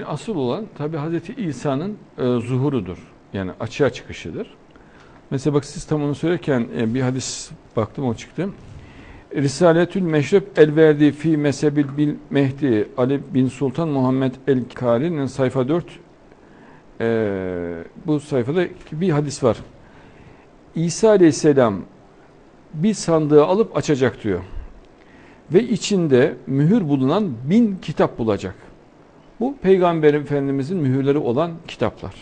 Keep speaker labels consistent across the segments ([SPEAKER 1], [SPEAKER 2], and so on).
[SPEAKER 1] asıl olan tabi Hazreti İsa'nın e, zuhurudur. Yani açığa çıkışıdır. Mesela bak siz tam onu söylerken e, bir hadis baktım o çıktı. Risaletül Meşrep el-Verdi fi Mesebil bil Mehdi Ali bin Sultan Muhammed el-Kari'nin sayfa 4 e, bu sayfada bir hadis var. İsa Aleyhisselam bir sandığı alıp açacak diyor. Ve içinde mühür bulunan bin kitap bulacak. Bu Peygamber Efendimizin mühürleri olan kitaplar.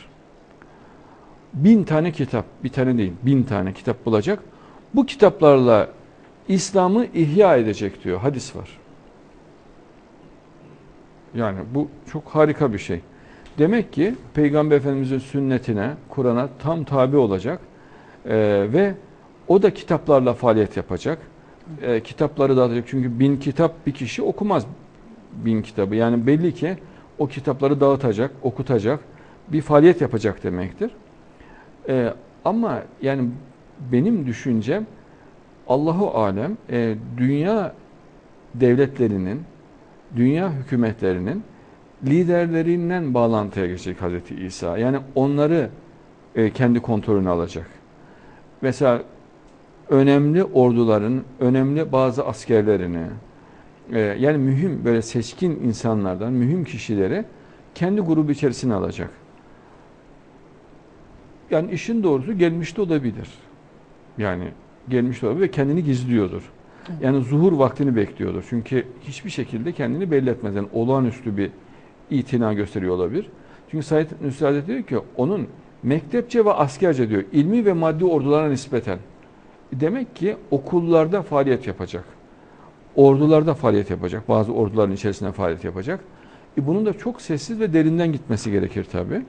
[SPEAKER 1] Bin tane kitap, bir tane değil, bin tane kitap bulacak. Bu kitaplarla İslam'ı ihya edecek diyor, hadis var. Yani bu çok harika bir şey. Demek ki Peygamber Efendimizin sünnetine, Kur'an'a tam tabi olacak Ee, ve o da kitaplarla faaliyet yapacak. Ee, kitapları dağıtacak. Çünkü bin kitap bir kişi okumaz bin kitabı. Yani belli ki o kitapları dağıtacak, okutacak, bir faaliyet yapacak demektir. Ee, ama yani benim düşüncem Allahu alem e, dünya devletlerinin, dünya hükümetlerinin liderlerinden bağlantıya geçecek Hazreti İsa. Yani onları e, kendi kontrolüne alacak. Mesela önemli orduların, önemli bazı askerlerini, yani mühim böyle seçkin insanlardan, mühim kişileri kendi grubu içerisine alacak. Yani işin doğrusu gelmişte olabilir. Yani gelmiş olabilir ve kendini gizliyordur. Yani zuhur vaktini bekliyordur. Çünkü hiçbir şekilde kendini belli etmez. Yani olağanüstü bir itina gösteriyor olabilir. Çünkü Said Nusri Hazretleri diyor ki onun mektepçe ve askerce diyor ilmi ve maddi ordulara nispeten. Demek ki okullarda faaliyet yapacak. Ordularda faaliyet yapacak. Bazı orduların içerisinde faaliyet yapacak. E bunun da çok sessiz ve derinden gitmesi gerekir tabii.